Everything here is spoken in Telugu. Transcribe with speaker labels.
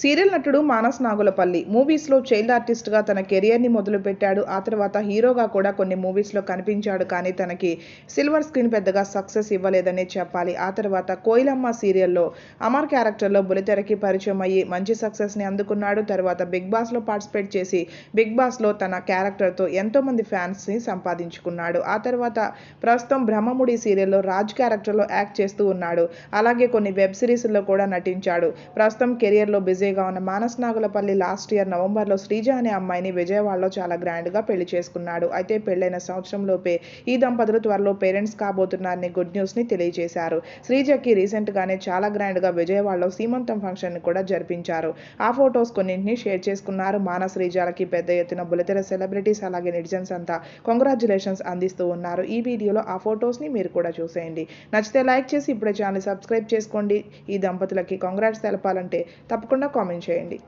Speaker 1: సీరియల్ నటుడు మానస్ నాగులపల్లి. మూవీస్లో చైల్డ్ ఆర్టిస్ట్గా తన కెరియర్ని మొదలుపెట్టాడు. ఆ తర్వాత హీరోగా కూడా కొన్ని మూవీస్లో కనిపించాడు. కానీ తనకి సిల్వర్ స్క్రీన్ పెద్దగా సక్సెస్ ఇవ్వలేదనే చెప్పాలి. ఆ తర్వాత కోయిలమ్మ సీరియల్లో అమర్ క్యారెక్టర్లో బులితెరకి పరిచయం అయ్యి మంచి సక్సెస్ని అందుకున్నాడు. తర్వాత బిగ్ బాస్లో పార్టిసిపేట్ చేసి బిగ్ బాస్లో తన క్యారెక్టర్తో ఎంతోమంది ఫ్యాన్స్ని సంపాదించుకున్నాడు. ఆ తర్వాత ప్రస్తుతం బ్రహ్మముడి సీరియల్లో రాజ్ క్యారెక్టర్లో యాక్ట్ చేస్తూ ఉన్నాడు. అలాగే కొన్ని వెబ్ సిరీస్లో కూడా నటించాడు. ప్రస్తుతం కెరియర్లో బిజీగా ఉన్న మానస్ నాగులపల్లి లాస్ట్ ఇయర్ నవంబర్లో శ్రీజ అనే అమ్మాయిని విజయవాడలో చాలా గ్రాండ్గా పెళ్ళి చేసుకున్నాడు. అయితే పెళ్ళైన సంవత్సరంలోపే ఈ దంపతులు త్వరలో పేరెంట్స్ కాబోతున్నారని గుడ్ న్యూస్ని తెలియజేశారు. శ్రీజకి రీసెంట్గానే చాలా గ్రాండ్గా విజయవాడలో సీమంతం ఫంక్షన్ని కూడా జరిపించారు. ఆ ఫొటోస్ కొన్నింటిని షేర్ చేసుకున్నారు మానస్ శ్రీజాలకి పెద్ద ఎత్తున బులితెర సెలబ్రిటీస్ అలాగే నెటిజన్స్ అంతా కంగ్రాచులేషన్స్ అందిస్తూ ఉన్నారు. ఈ వీడియోలో ఆ ఫొటోస్ని మీరు కూడా చూసేయండి. నచ్చితే లైక్ చేసి ఇప్పుడే ఛానల్ సబ్స్క్రైబ్ చేసుకోండి. ఈ దంపతులకి కంగ్రాట్స్ తెలపాలంటే తప్పకుండా కామెంట్ చేయండి.